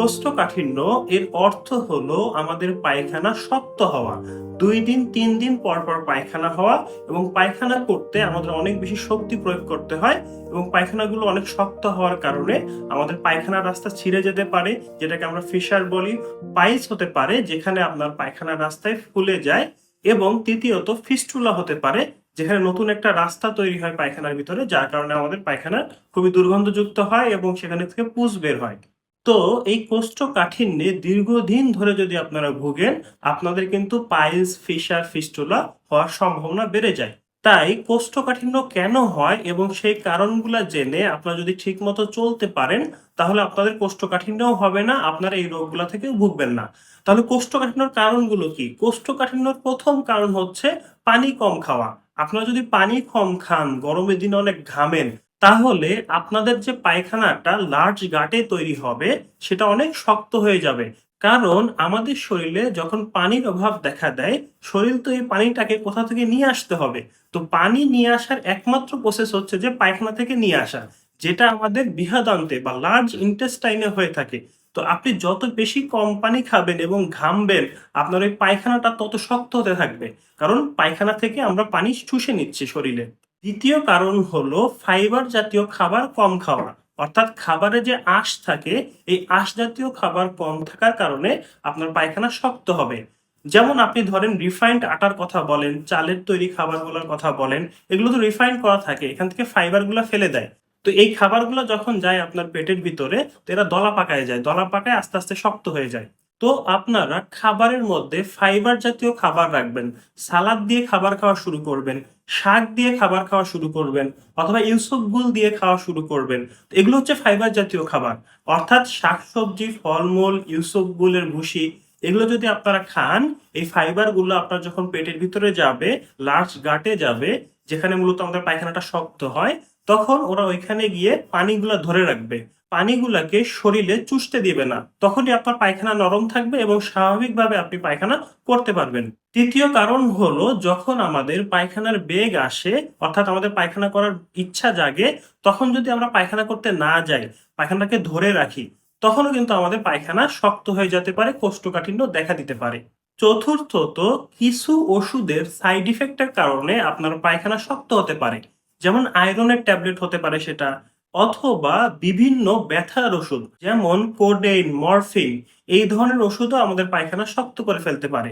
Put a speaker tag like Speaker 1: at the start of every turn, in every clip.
Speaker 1: কোষ্ঠকাঠিন্য এর অর্থ হলো আমাদের পায়খানা শক্ত হওয়া। দুই দিন, তিন দিন পর পর পায়খানা হওয়া এবং পায়খানা করতে আমাদের অনেক বেশি শক্তি প্রয়োগ করতে হয় এবং পায়খানাগুলো অনেক শক্ত হওয়ার কারণে আমাদের পায়খানার রাস্তা ছিঁড়ে যেতে পারে, যেটাকে আমরা ফিশার বলি। পাইলস হতে পারে, যেখানে আপনার পায়খানার রাস্তায় ফুলে যায় এবং তৃতীয়ত ফিস্টুলা হতে পারে, যেখানে নতুন একটা রাস্তা তৈরি হয় পায়খানার ভিতরে, যার কারণে আমাদের পায়খানা খুবই দুর্গন্ধযুক্ত হয় এবং সেখানে থেকে পুষ বের হয়। তো এই কোষ্ঠকাঠিন্যে দীর্ঘদিন ধরে যদি আপনারা ভুগেন, আপনাদের কিন্তু পাইলস, ফিশার, ফিস্টুলা হওয়ার সম্ভাবনা বেড়ে যায়। তাই কোষ্ঠকাঠিন্য কেন হয় এবং সেই কারণগুলা জেনে আপনারা যদি ঠিকমতো চলতে পারেন, তাহলে আপনাদের কোষ্ঠকাঠিন্যও হবে না, আপনারা এই রোগগুলা থেকে ভুগবেন না। তাহলে কোষ্ঠকাঠিন্যর কারণগুলো কি? কোষ্ঠকাঠিন্যর প্রথম কারণ হচ্ছে পানি কম খাওয়া। আপনারা যদি পানি কম খান, গরমের দিনে অনেক ঘামেন তাহলে আপনাদের যে পায়খানাটা লার্জ গাটে তৈরি হবে, সেটা অনেক শক্ত হয়ে যাবে। কারণ আমাদের শরীরে যখন পানির অভাব দেখা দেয়, শরীর তো এই পানিটাকে কোথা থেকে নিয়ে আসতে হবে? তো পানি নিয়ে আসার একমাত্র প্রসেস হচ্ছে যে পায়খানা থেকে নিয়ে আসা, যেটা আমাদের বৃহদান্তে বা লার্জ ইন্টেস্টাইনে হয়ে থাকে। তো আপনি যত বেশি কম পানি খাবেন এবং ঘামবেন আপনার ওই পায়খানাটা তত শক্ত হতে থাকবে। কারণ পায়খানা থেকে আমরা পানি শুষে নিচ্ছি শরীরে। দ্বিতীয় কারণ হলো ফাইবার জাতীয় খাবার কম খাওয়া। অর্থাৎ খাবারে যে আঁশ থাকে, এই আঁশ জাতীয় খাবার কম থাকার কারণে আপনার পায়খানা শক্ত হবে। যেমন আপনি ধরেন রিফাইন্ড আটার কথা বলেন, চালের তৈরি খাবারগুলোর কথা বলেন, এগুলো তো রিফাইন্ড করা থাকে, এখান থেকে ফাইবারগুলো ফেলে দেয়। তো এই খাবারগুলো যখন যায় আপনার পেটের ভিতরে, তো এরা দলা পাকায় যায়, দলা পাকায় আস্তে আস্তে শক্ত হয়ে যায়। তো আপনারা খাবারের মধ্যে ফাইবার জাতীয় খাবার রাখবেন, সালাদ দিয়ে খাবার খাওয়া শুরু করবেন শাক দিয়ে খাবার খাওয়া শুরু করবেন অথবা ইউসুফ গুল দিয়ে খাওয়া শুরু করবেন। এগুলো হচ্ছে ফাইবার জাতীয় খাবার। অর্থাৎ শাকসবজি ফলমূল, ইউসুফ গুলের ভুসি, এগুলো যদি আপনারা খান, এই ফাইবারগুলো আপনার যখন পেটের ভিতরে যাবে লার্জ গাটে যাবে, যেখানে মূলত আমাদের পায়খানাটা শক্ত হয়, তখন ওরা ওইখানে গিয়ে পানিগুলো ধরে রাখবে। পানিগুলাকে শরীরে চুষতে দিবে না। তখনই আপনার পায়খানা নরম থাকবে এবং স্বাভাবিকভাবে আপনি পায়খানা করতে পারবেন। তৃতীয় কারণ হলো, যখন আমাদের পায়খানার বেগ আসে, অর্থাৎ আমাদের পায়খানা করার ইচ্ছা জাগে, তখন যদি আমরা পায়খানা করতে না যাই পায়খানাকে ধরে রাখি, তখনও কিন্তু আমাদের পায়খানা শক্ত হয়ে যেতে পারে, কোষ্ঠকাঠিন্য দেখা দিতে পারে। চতুর্থত, কিছু ওষুধের সাইড ইফেক্টের কারণে আপনার পায়খানা শক্ত হতে পারে। যেমন আয়রনের ট্যাবলেট হতে পারে সেটা অথবা বিভিন্ন ব্যথার ওষুধ, যেমন কোডেইন, মরফিন, এই ধরনের ওষুধও আমাদের পায়খানা শক্ত করে ফেলতে পারে।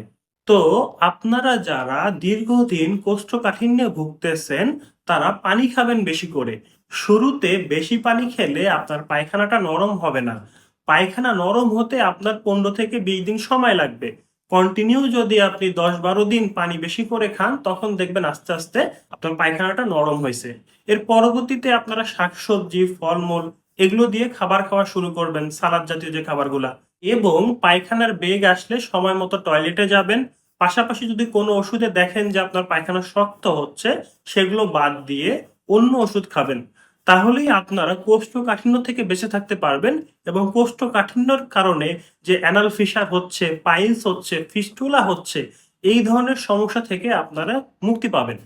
Speaker 1: তো আপনারা যারা দীর্ঘদিন কোষ্ঠকাঠিন্যে ভুগতেছেন, তারা পানি খাবেন বেশি করে। শুরুতে বেশি পানি খেলে আপনার পায়খানাটা নরম হবে না। পায়খানা নরম হতে আপনার পনেরো থেকে বিশ দিন সময় লাগবে। কন্টিনিউ যদি আপনি দশ বারো দিন পানি বেশি করে খান, তখন দেখবেন আস্তে আস্তে আপনার পায়খানাটা নরম হয়েছে। এর পরবর্তীতে আপনারা শাকসবজি, ফলমূল এগুলো দিয়ে খাবার খাওয়া শুরু করবেন, সালাদ জাতীয় যে খাবারগুলা। এবং পায়খানার বেগ আসলে সময় মতো টয়লেটে যাবেন। পাশাপাশি যদি কোনো ওষুধে দেখেন যে আপনার পায়খানা শক্ত হচ্ছে, সেগুলো বাদ দিয়ে অন্য ওষুধ খাবেন। তাহলেই আপনারা কোষ্ঠকাঠিন্য থেকে বেঁচে থাকতে পারবেন এবং কোষ্ঠকাঠিন্যর কারণে যে অ্যানাল ফিসার হচ্ছে পাইলস হচ্ছে, ফিস্টুলা হচ্ছে, এই ধরনের সমস্যা থেকে আপনারা মুক্তি পাবেন।